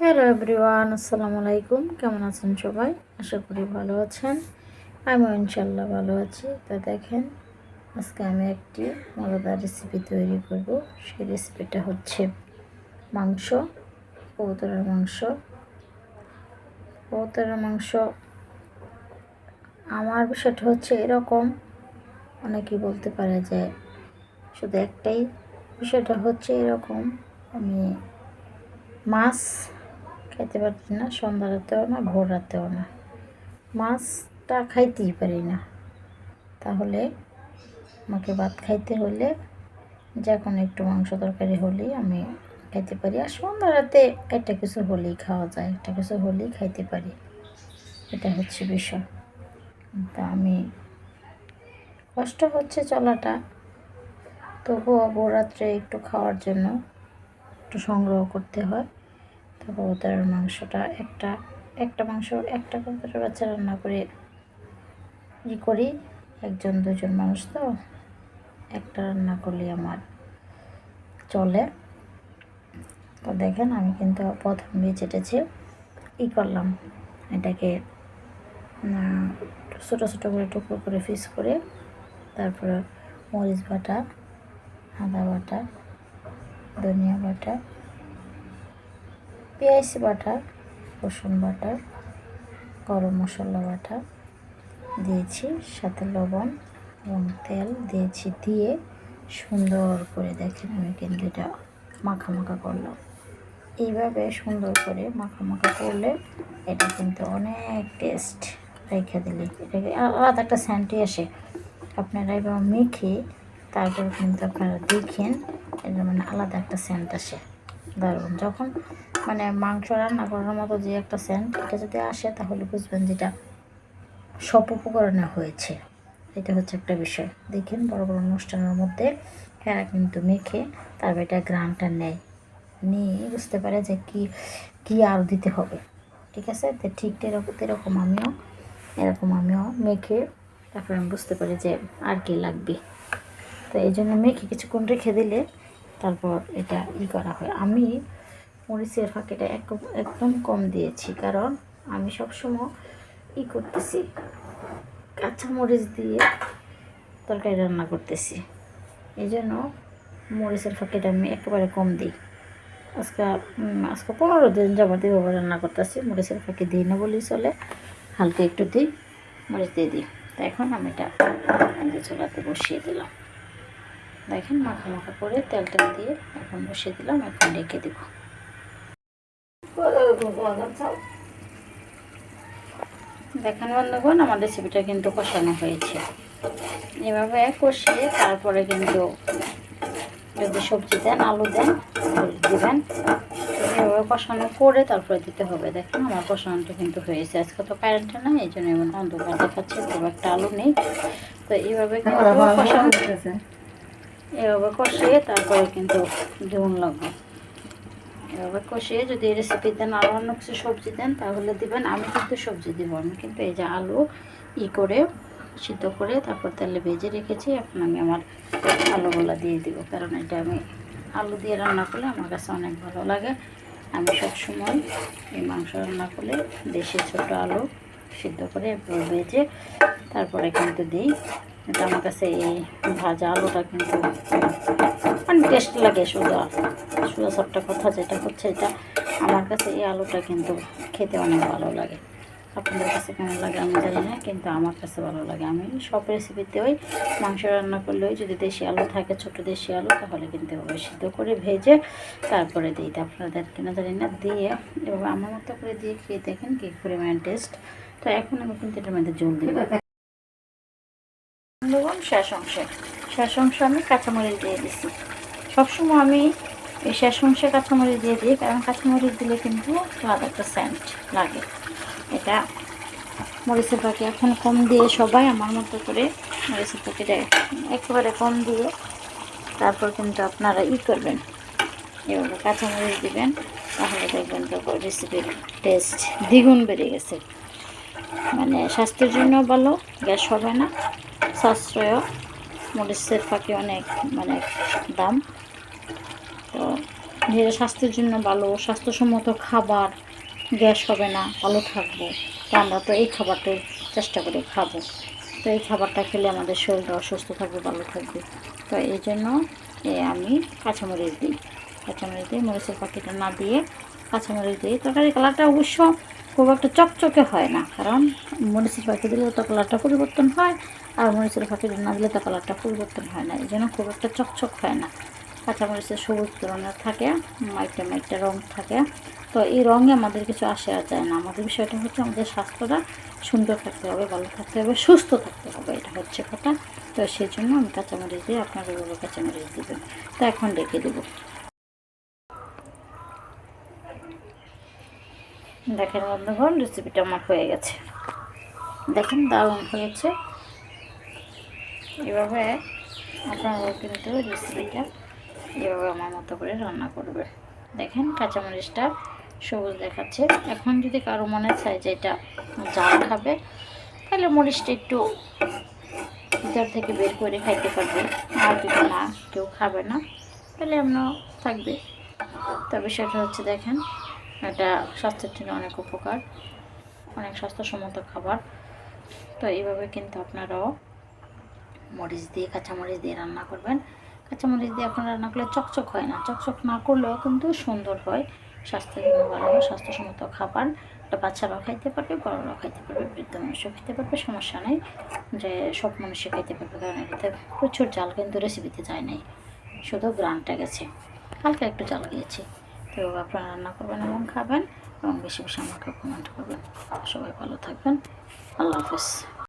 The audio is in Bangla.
হ্যালো এভরিওয়ান, আসসালামু আলাইকুম। কেমন আছেন সবাই? আশা করি ভালো আছেন। আমিও ইনশাল্লাহ ভালো আছি। তা দেখেন, আজকে আমি একটি মজাদার রেসিপি তৈরি করব। সেই রেসিপিটা হচ্ছে মাংস, কবুতরের মাংস। কবুতরের মাংস, আমার বিষয়টা হচ্ছে এরকম। অনেকেই বলতে পারে যে শুধু একটাই। বিষয়টা হচ্ছে এরকম, আমি মাছ খেতে পারছি না সন্ধ্যা রাতেও না, ভোর রাতেও না। মাছটা খাইতেই পারি না। তাহলে আমাকে ভাত খাইতে হলে যখন একটু মাংস তরকারি হলেই আমি খাইতে পারি। আর সন্ধ্যা রাতে একটা কিছু হলেই খাওয়া যায়, একটা কিছু হলেই খাইতে পারি। এটা হচ্ছে বিষয়। তা আমি কষ্ট হচ্ছে চলাটা, তবুও ভোররাত্রে একটু খাওয়ার জন্য একটু সংগ্রহ করতে হয়। তো কবুতরের মাংসটা একটা একটা মাংস, একটা কবুতরের বাচ্চা রান্না করে ই করি। একজন, দুজন মানুষ তো একটা রান্না করলে আমার চলে। তো দেখেন আমি কিন্তু প্রথম বেচেটেছে ই করলাম। এটাকে ছোটো ছোটো করে, টুকরো করে ফিস করে, তারপরে মরিচ বাটা, আদা বাটা, ধনিয়া বাটা পেঁয়াজ বাটা, রসুন বাটা, গরম মশলা বাটা দিয়েছি, সাথে লবণ এবং তেল দিয়েছি, দিয়ে সুন্দর করে দেখেন আমি কিন্তু এটা মাখা মাখা করলাম। এইভাবে সুন্দর করে মাখা মাখা করলে এটা কিন্তু অনেক টেস্ট রেখে দিলে। এটাকে আলাদা একটা স্যান্টি আসে। আপনারা এবার মেখে তারপর কিন্তু আপনারা দেখেন এটা মানে আলাদা একটা সেন্ট আসে। দারুণ। যখন মানে মাংস রান্না করার মতো যে একটা সেন্ট এটা যদি আসে তাহলে বুঝবেন যেটা সব উপকরণে হয়েছে। এটা হচ্ছে একটা বিষয়। দেখেন বড় বড় অনুষ্ঠানের মধ্যে এরা কিন্তু মেখে তারপর এটা গ্রানটা নেয়। নিয়ে বুঝতে পারে যে কি কি আর দিতে হবে। ঠিক আছে? তো ঠিক এরকম এরকম আমিও এরকম আমিও মেখে তারপর আমি বুঝতে পারি যে আর কি লাগবে। তো এই জন্য মেখে কিছুক্ষণ রেখে দিলে তারপর এটা ই করা হয়। আমি মরিচের ফাঁকিটা একদম কম দিয়েছি, কারণ আমি সবসময় ই করতেছি কাঁচা মরিচ দিয়ে তরকারি রান্না করতেছি। এই জন্য মরিচের ফাঁকিটা আমি একেবারে কম দিই। আজকে আজকে পনেরো দিন যাবত এভাবে রান্না করতেছি, মরিচের ফাঁকি দিই না বলেই চলে, হালকা একটু দিই, মরিচ দিয়ে দিই। তো এখন আমি এটা চুলাতে বসিয়ে দিলাম। দেখেন মাখা মাখা করে তেল তেল দিয়ে এখন বসিয়ে দিলাম, এখন রেখে দেব। দেখেন বন্ধুগণ, আমার রেসিপিটা কিন্তু কষানো হয়েছে। এভাবে কষিয়ে তারপরে কিন্তু যদি সবজি দেন, আলু দেন দেবেন, এভাবে কষানো করে তারপরে দিতে হবে। দেখেন আমার কষানোটা কিন্তু হয়েছে। আজকে তো কারেন্টটা না এই জন্য এমন অন্ধকার দেখাচ্ছে, খুব একটা আলু নেই। তো এইভাবে কিন্তু কষানো এভাবে কষিয়ে তারপরে কিন্তু জীবন লাগবে এভাবে কষিয়ে যদি রেসিপি দেন আরও অন্য কিছু সবজি দেন, তাহলে দিবেন। আমি কিন্তু সবজি দিব আমি কিন্তু এই যে আলু ই করে, সিদ্ধ করে তারপর তেলে ভেজে রেখেছি, এখন আমি আমার আলুগুলো দিয়ে দিব। কারণ এটা আমি আলু দিয়ে রান্না করলে আমার কাছে অনেক ভালো লাগে। আমি সবসময় এই মাংস রান্না করলে দেশি ছোটো আলু সিদ্ধ করে ভেজে তারপরে কিন্তু দিই। এটা আমার কাছে এই ভাজা আলুটা কিন্তু অনেক টেস্ট লাগে সোজা। সোজা সবটা কথা যেটা হচ্ছে এটা। আমার কাছে এই আলুটা কিন্তু খেতে অনেক ভালো লাগে। আপনাদের কাছে কেমন লাগে আমি জানি না, কিন্তু আমার কাছে ভালো লাগে। আমি সব রেসিপিতে ওই মাংস রান্না করলেও যদি দেশি আলু থাকে, ছোটো দেশি আলু, তাহলে কিন্তু ওই সিদ্ধ করে ভেজে তারপরে দিই। আপনাদের কিনা জানি না, দিয়ে এভাবে আমার মতো করে দিয়ে খেয়ে দেখেন কি পরিমাণ টেস্ট তো এখন আমি কিন্তু এটার মধ্যে জল দিই শেষ অংশে। শেষ অংশে আমি কাঁচামরিচ দিয়ে দিছি। সবসময় আমি এই শেষ অংশে কাঁচামরিচ দিয়ে দিই, কারণ কাঁচামরিচ দিলে কিন্তু আলাদা একটা সেন্ট লাগে। এটা মরিচের পাখি এখন কম দিয়ে সবাই আমার মতো করে মরিচের পাখিটা একেবারে কম দিয়ে তারপর কিন্তু আপনারা ই করবেন। এভাবে কাঁচামরিচ দিবেন, তাহলে দেখবেন তো রেসিপির টেস্ট দ্বিগুণ বেড়ে গেছে। মানে স্বাস্থ্যের জন্য ভালো, গ্যাস হবে না। সাশ্রয়, মরিচের ফাঁকি অনেক মানে দাম। তো নিজের স্বাস্থ্যের জন্য ভালো, স্বাস্থ্যসম্মত খাবার, গ্যাস হবে না, ভালো থাকব। তো আমরা তো এই খাবারটাই চেষ্টা করে খাব। তো এই খাবারটা খেলে আমাদের শরীরটা অসুস্থ থাকবে, ভালো থাকবে। তো এই জন্য আমি কাঁচামরিচ দিই। কাঁচামরিচ দিই মরিচের পাখিটা না দিয়ে কাঁচামরিচ দিই তরকারি কালারটা অবশ্য খুব একটা চকচকে হয় না, কারণ মরিচের পাখি দিলেও তো কালারটা পরিবর্তন হয়, আর মরিচের পাখি না দিলে তো কালারটা পরিবর্তন হয় না, এই জন্য খুব একটা চকচক হয় না। কাঁচামরিচের সবুজ ধরনের থাকে, মাইটে মাইটে রং থাকে, তো এই রঙে আমাদের কিছু আসে আর যায় না। আমাদের বিষয়টা হচ্ছে আমাদের স্বাস্থ্যটা সুন্দর থাকতে হবে, ভালো থাকতে হবে, সুস্থ থাকতে হবে, এটা হচ্ছে কথা। তো সেই জন্য আমি কাঁচামরিচ দিয়ে আপনারা কাঁচামরিচ দেবেন। তো এখন রেখে দেবো। দেখেন বন্ধুগণ রেসিপিটা আমার হয়ে গেছে। দেখেন দারুণ হয়েছে। এভাবে আপনারাও কিন্তু রেসিপিটা এভাবে আমার মতো করে রান্না করবে। দেখেন কাঁচামরিচটা সবুজ দেখাচ্ছে। এখন যদি কারও মনে চায় যে এটা জাল খাবে, তাহলে মরিচটা একটু ভিতর থেকে বের করে খাইতে পারবে আর যদি না, কেউ খাবে না, তাহলে এমন থাকবে। তবে সেটা হচ্ছে, দেখেন এটা স্বাস্থ্যের জন্য অনেক উপকার, অনেক স্বাস্থ্যসম্মত খাবার। তো এইভাবে কিন্তু আপনারাও মরিচ দিয়ে, কাঁচামরিচ দিয়ে রান্না করবেন। কাঁচামরিচ দিয়ে আপনারা রান্না করলে চকচক হয় না। চকচক না করলেও কিন্তু সুন্দর হয়। স্বাস্থ্যের জন্য ভালো হয় স্বাস্থ্যসম্মত খাবার। এটা বাচ্চারাও খাইতে পারবে, বড়রাও খাইতে পারবে, বৃদ্ধ মানুষও খেতে পারবে, সমস্যা নেই। যে সব মানুষই খাইতে পারবে, কারণ এটাতে প্রচুর জাল কিন্তু রেসিপিতে যায় নাই। শুধু গ্রানটা গেছে। হালকা একটু জাল গিয়েছে তো আপনারা রান্না করবেন এবং খাবেন এবং বেশি বেশি আমাকে কমেন্ট করবেন। সবাই ভালো থাকবেন। আল্লাহ হাফেজ।